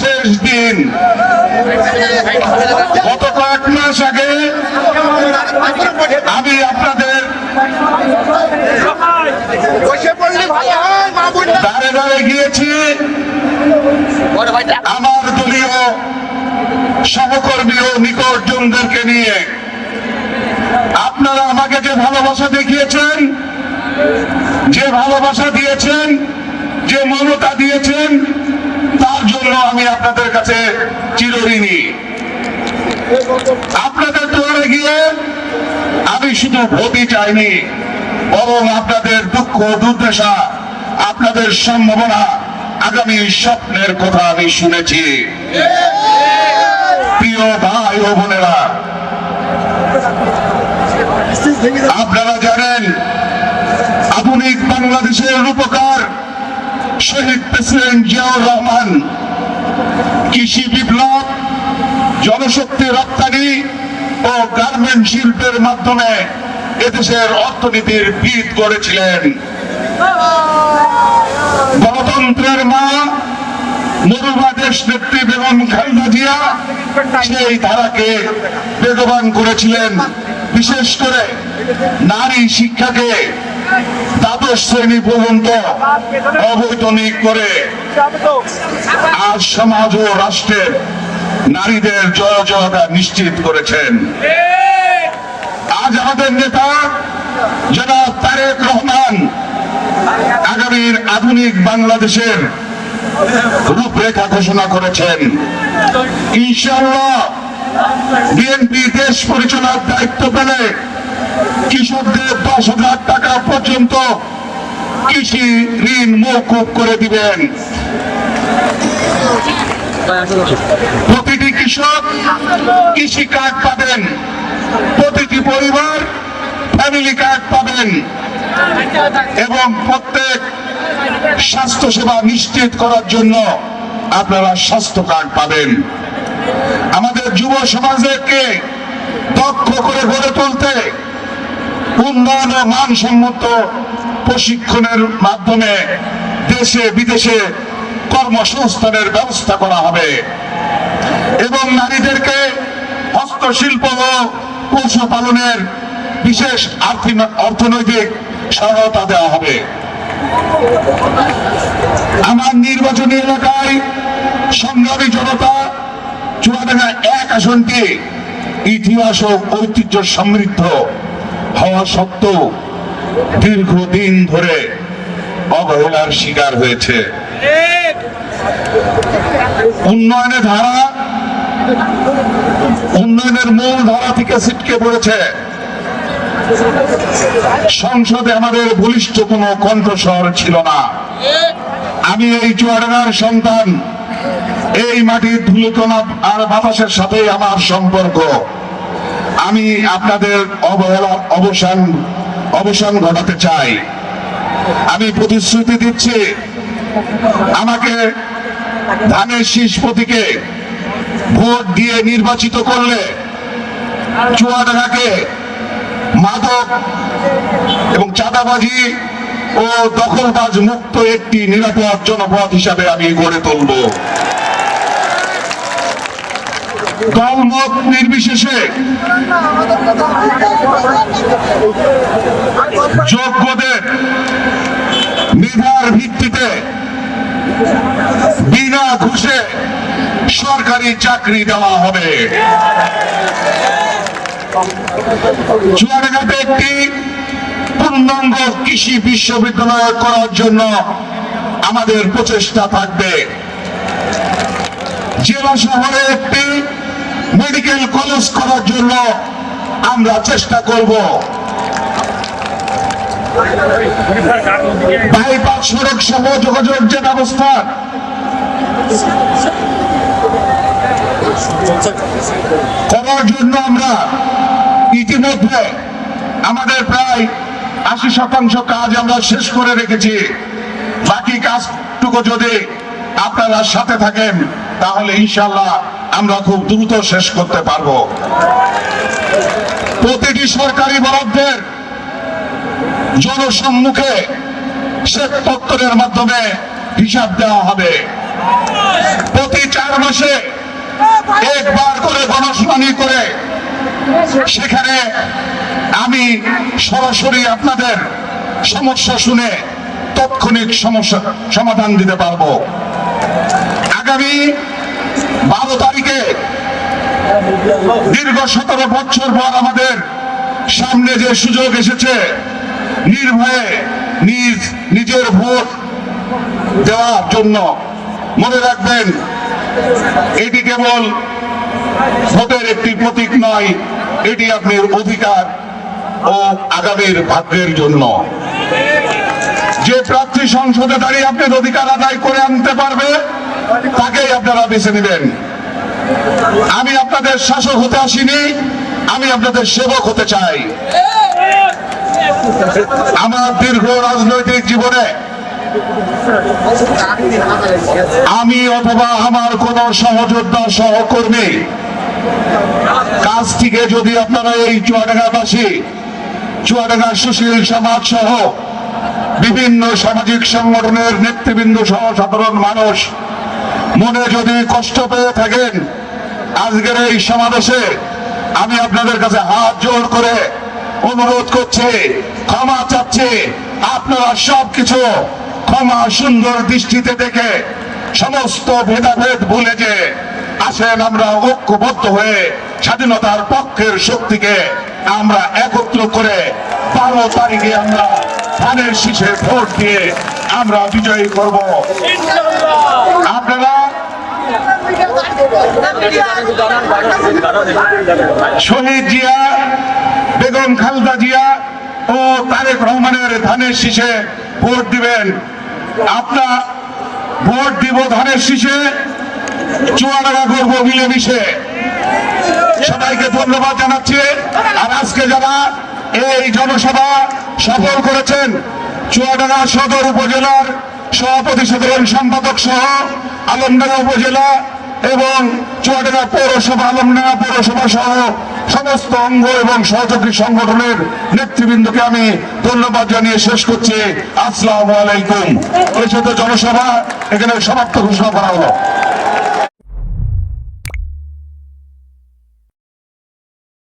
শেষ দিন। গত কয়েক মাস আগে আমি আপনাদের দাঁড়ে দাঁড়ে গিয়েছি। আমার দলীয় সহকর্মী ও নিকটজনদেরকে নিয়ে। আপনারা আমাকে যে ভালোবাসা দেখিয়েছেন, যে ভালোবাসা দিয়েছেন, যে মমতা দিয়েছেন আপনাদের কাছে চিরঋণী। আপনাদের দুয়ারে গিয়ে আমি শুধু ভোটই চাইনি, বরং আপনাদের দুঃখ, দুর্দশা, আপনাদের সম্ভাবনা আগামী স্বপ্নের কথা আমি শুনেছি। প্রিয় ভাই ও বোনেরা, আপনারা জানেন, আধুনিক বাংলাদেশের রূপকার শহীদ প্রেসিডেন্ট জিয়াউর রহমান কৃষি বিপ্লব, জনশক্তি রপ্তানি ও গার্মেন্ট শিল্পের মাধ্যমে এদেশের অর্থনীতির ভিত গড়েছিলেন। গণতন্ত্রের মা মরুবা দেশ নেত্রী বেগম খালেদা জিয়া সেই ধারাকে বেগবান করেছিলেন। বিশেষ করে নারী শিক্ষাকে দ্বাদশ শ্রেণি পর্যন্ত অবৈতনিক করে আজ সমাজ ও রাষ্ট্রের নারীদের জয় জয়তা নিশ্চিত করেছেন। আজ আমাদের নেতা জনাব তারেক রহমান আগামীর আধুনিক বাংলাদেশের রূপরেখা ঘোষণা করেছেন। ইনশাল্লাহ বিএনপি দেশ পরিচালনার দায়িত্ব পেলে কৃষকদের দশ হাজার টাকা পর্যন্ত কৃষি ঋণ মৌকুব করে দিবেন। প্রতিটি কৃষক কৃষি কার্ড পাবেন। প্রতিটি পরিবার ফ্যামিলি কার্ড পাবেন। এবং প্রত্যেক স্বাস্থ্য সেবা নিশ্চিত করার জন্য আপনারা স্বাস্থ্য কার্ড পাবেন। আমাদের যুব সমাজকে দক্ষ করে গড়ে তুলতে উন্নয়ন ও মানসম্মত প্রশিক্ষণের মাধ্যমে দেশে, বিদেশে কর্মসংস্থানের ব্যবস্থা করা হবে। এবং নারীদেরকে হস্তশিল্প ও পশুপালনের বিশেষ অর্থনৈতিক সহায়তা দেওয়া হবে। আমার নির্বাচনী এলাকায় সংগ্রামী জনতা চুয়াডাঙ্গা এক আসনটি ইতিহাস ও ঐতিহ্য সমৃদ্ধ হওয়া সত্ত্বেও দীর্ঘদিন ধরে অবহেলার শিকার হয়েছে। উন্নয়নের ধারা, উন্নয়নের মূল ধারা থেকে ছিটকে পড়েছে। সংসদে আমাদের বলিষ্ঠ কোনো কণ্ঠস্বর ছিল না। আমি এই চুয়াডাঙ্গার সন্তান, এই মাটির ধুলোতনা আর বাতাসের সাথে আমার সম্পর্ক। আমি আপনাদের অবহেলার অবসান অবসান ঘটাতে চাই। আমি প্রতিশ্রুতি দিচ্ছি, আমাকে ধানের শীষ প্রতীকে ভোট দিয়ে নির্বাচিত করলে চুয়াডাঙ্গাকে মাদক এবং চাঁদাবাজি ও দখলবাজ মুক্ত একটি নিরাপদ জনপদ হিসাবে আমি গড়ে তুলব। দলমত নির্বিশেষে যোগ্যদের মেধার ভিত্তিতে ঘুষে সরকারি চাকরি দেওয়া হবে। চুয়াডাঙ্গাতে একটি পূর্ণাঙ্গ কৃষি বিশ্ববিদ্যালয় করার জন্য আমাদের প্রচেষ্টা থাকবে। জেলা শহরে একটি মেডিকেল কলেজ করার জন্য আমরা চেষ্টা করব। বাইপাস সড়ক সহ যোগাযোগ যে ব্যবস্থা করার জন্য আমরা ইতিমধ্যে আমাদের প্রায় আশি শতাংশ কাজ আমরা শেষ করে রেখেছি। বাকি কাজটুকু যদি আপনারা সাথে থাকেন, তাহলে ইনশাল্লাহ আমরা খুব দ্রুত শেষ করতে পারব। প্রতিটি সরকারি বরাদ্দের জনসম্মুখে শ্বেত পত্রের মাধ্যমে হিসাব দেওয়া হবে। প্রতি চার বসে একবার করে গণশুনানি করে, সেখানে আমি সরাসরি আপনাদের সমস্যা শুনে তাৎক্ষণিক সমস্যা সমাধান দিতে পারব। আগামী বারো তারিখে দীর্ঘ সতেরো বছর পর আমাদের সামনে যে সুযোগ এসেছে, নির্ভয়ে নিজ, নিজের ভোট দেওয়ার জন্য মনে রাখবেন, এটি কেবল ভোটের একটি প্রতীক নয়, এটি আপনার অধিকার ও আগামীর ভাগ্যের জন্য। যে প্রার্থী সংসদে দাঁড়িয়ে আপনার অধিকার আদায় করে আনতে পারবে, তাকেই আপনারা বেছে নেবেন। আমি আপনাদের শাসক হতে আসিনি, আমি আপনাদের সেবক হতে চাই। আমার দীর্ঘ রাজনৈতিক জীবনে আমি অথবা আমার কোন সহযোদ্ধা সহকর্মী কাজ থেকে যদি আপনারা এই চুয়াডাঙ্গাবাসী, চুয়াডাঙ্গা সুশীল সমাজ সহ বিভিন্ন সামাজিক সংগঠনের নেতৃবৃন্দ সহ সাধারণ মানুষ মনে যদি কষ্ট পেয়ে থাকেন, আজকের এই সমাবেশে আমি আপনাদের কাছে হাত জোর করে অনুরোধ করছি, ক্ষমা চাচ্ছি, আপনারা সবকিছু ক্ষমা সুন্দর দৃষ্টিতে দেখে সমস্ত ভেদাভেদ ভুলে যে আসেন আমরা ঐক্যবদ্ধ হয়ে স্বাধীনতার পক্ষের শক্তিকে আমরা একত্র করে বারো তারিখে আমরা ধানের শীষে ভোট দিয়ে আমরা বিজয়ী করব। আপনারা শহীদ জিয়া, বেগম খালদা জিয়া ও তারেক রহমানের ধানের শীষে ভোট দিবেন। আপনার ভোট দিব ধানের শীষে চুয়াডাঙ্গা করব মিলেমিশে। সবাইকে ধন্যবাদ জানাচ্ছি। আর আজকে যারা এই জনসভা সফল করেছেন চুয়াডাঙ্গা সদর উপজেলার সভাপতি সাধারণ সম্পাদক সহ আলমডাঙ্গা উপজেলা এবং চুয়াডাঙ্গা পৌরসভা, আলমডাঙ্গা পৌরসভা সহ সমস্ত অঙ্গ এবং সহযোগী সংগঠনের নেতৃবৃন্দকে আমি ধন্যবাদ জানিয়ে শেষ করছি। আসসালামু আলাইকুম। পরিষদ জনসভা এখানে সমাপ্ত ঘোষণা করা হলো।